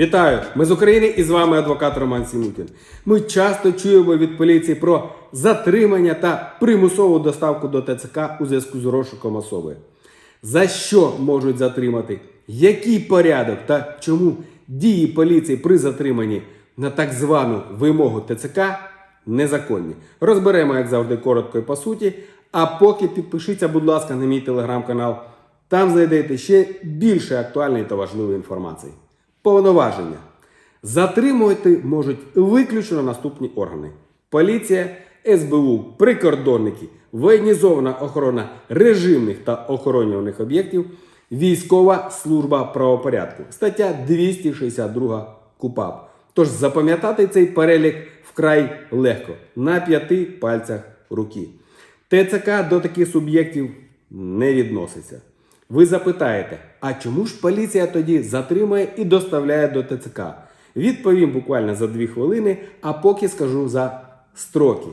Вітаю! Ми з України і з вами адвокат Роман Сімутін. Ми часто чуємо від поліції про затримання та примусову доставку до ТЦК у зв'язку з розшуком особи. За що можуть затримати? Який порядок та чому дії поліції при затриманні на так звану вимогу ТЦК незаконні? Розберемо, як завжди, коротко і по суті. А поки підпишіться, будь ласка, на мій телеграм-канал. Там знайдете ще більше актуальної та важливої інформації. Повноваження. Затримувати можуть виключно наступні органи: поліція, СБУ, прикордонники, воєнізована охорона режимних та охоронюваних об'єктів, військова служба правопорядку. Стаття 262 КУПАП. Тож запам'ятати цей перелік вкрай легко на п'яти пальцях руки. ТЦК до таких суб'єктів не відноситься. Ви запитаєте, а чому ж поліція тоді затримує і доставляє до ТЦК? Відповім буквально за дві хвилини, а поки скажу за строки.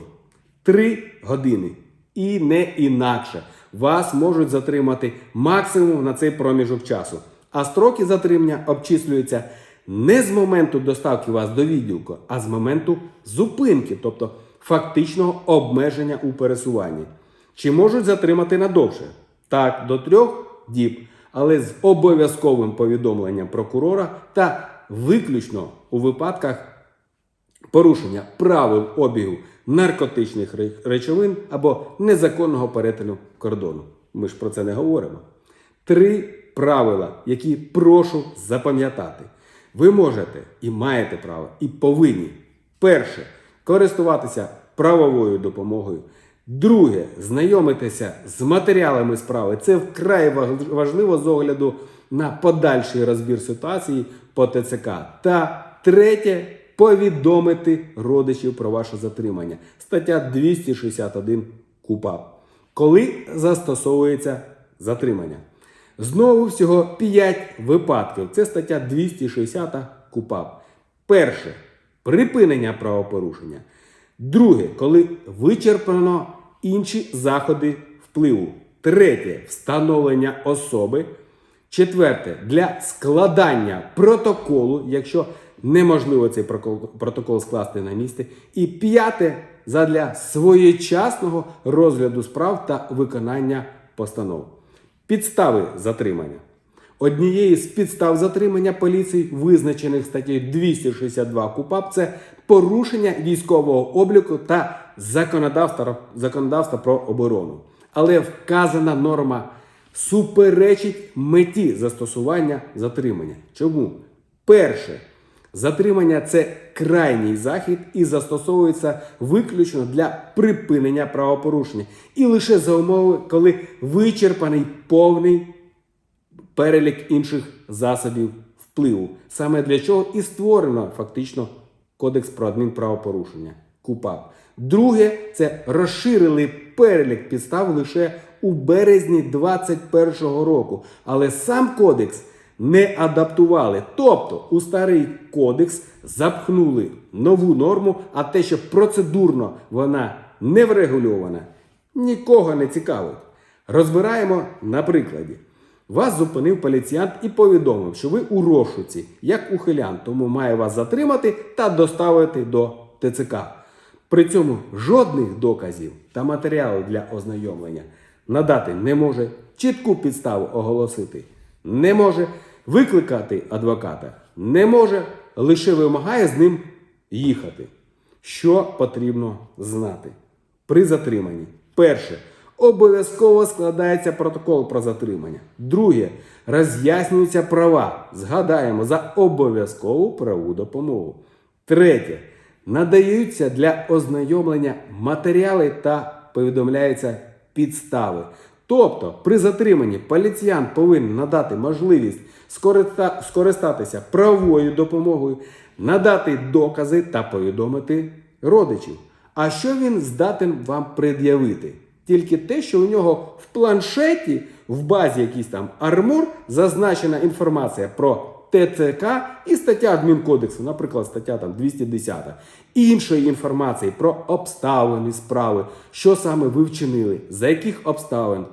Три години. І не інакше. Вас можуть затримати максимум на цей проміжок часу. А строки затримання обчислюються не з моменту доставки вас до відділку, а з моменту зупинки, тобто фактичного обмеження у пересуванні. Чи можуть затримати надовше? Так, до трьох діб, але з обов'язковим повідомленням прокурора та виключно у випадках порушення правил обігу наркотичних речовин або незаконного перетину кордону. Ми ж про це не говоримо. Три правила, які прошу запам'ятати. Ви можете і маєте право, і повинні. Перше користуватися правовою допомогою. Друге знайомитися з матеріалами справи. Це вкрай важливо з огляду на подальший розбір ситуації по ТЦК. Та третє повідомити родичів про ваше затримання. Стаття 261 КУПАП. Коли застосовується затримання? Знову всього 5 випадків. Це стаття 260 КУПАП. Перше припинення правопорушення. Друге, коли вичерпано інші заходи впливу. Третє встановлення особи. Четверте для складання протоколу, якщо неможливо цей протокол скласти на місці. І п'яте задля своєчасного розгляду справ та виконання постанов. Підстави затримання. Однією з підстав затримання поліції, визначених статтею 262 КУПАП, це порушення військового обліку та законодавства, законодавства про оборону. Але вказана норма суперечить меті застосування затримання. Чому? Перше, затримання це крайній захід і застосовується виключно для припинення правопорушення. І лише за умови, коли вичерпаний повний перелік інших засобів впливу. Саме для чого і створено фактично Кодекс про адмінправопорушення КУПАП. Друге, це розширили перелік підстав лише у березні 2021 року. Але сам кодекс не адаптували. Тобто у старий кодекс запхнули нову норму, а те, що процедурно вона не врегульована, нікого не цікавить. Розбираємо на прикладі. Вас зупинив поліціянт і повідомив, що ви у розшуці, як ухилян, тому має вас затримати та доставити до ТЦК. При цьому жодних доказів та матеріалів для ознайомлення надати не може, чітку підставу оголосити не може, викликати адвоката не може, лише вимагає з ним їхати. Що потрібно знати? При затриманні. Перше. Обов'язково складається протокол про затримання. Друге. Роз'яснюються права. Згадаємо за обов'язкову правову допомогу. Третє. Надаються для ознайомлення матеріали та повідомляються підстави. Тобто, при затриманні поліціян повинен надати можливість скористатися правовою допомогою, надати докази та повідомити родичів. А що він здатен вам пред'явити? Тільки те, що у нього в планшеті, в базі якийсь там армур, зазначена інформація про ТЦК і стаття адмінкодексу, наприклад, стаття там 210. Іншої інформації про обставини справи, що саме ви вчинили, за яких обставин,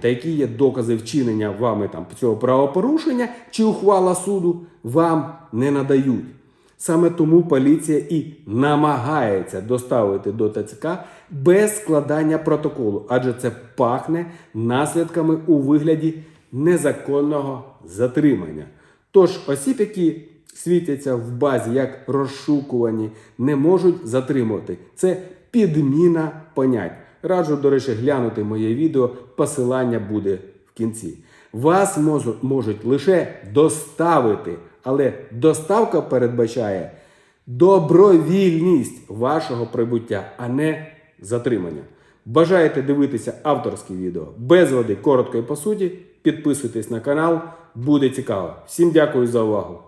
та які є докази вчинення вами там цього правопорушення чи ухвала суду, вам не надають. Саме тому поліція і намагається доставити до ТЦК без складання протоколу, адже це пахне наслідками у вигляді незаконного затримання. Тож осіб, які світяться в базі як розшукувані, не можуть затримувати. Це підміна понять. Раджу, до речі, глянути моє відео, посилання буде в кінці. Вас можуть лише доставити, але доставка передбачає добровільність вашого прибуття, а не затримання. Бажаєте дивитися авторське відео без води, коротко і по суті. Підписуйтесь на канал, буде цікаво. Всім дякую за увагу.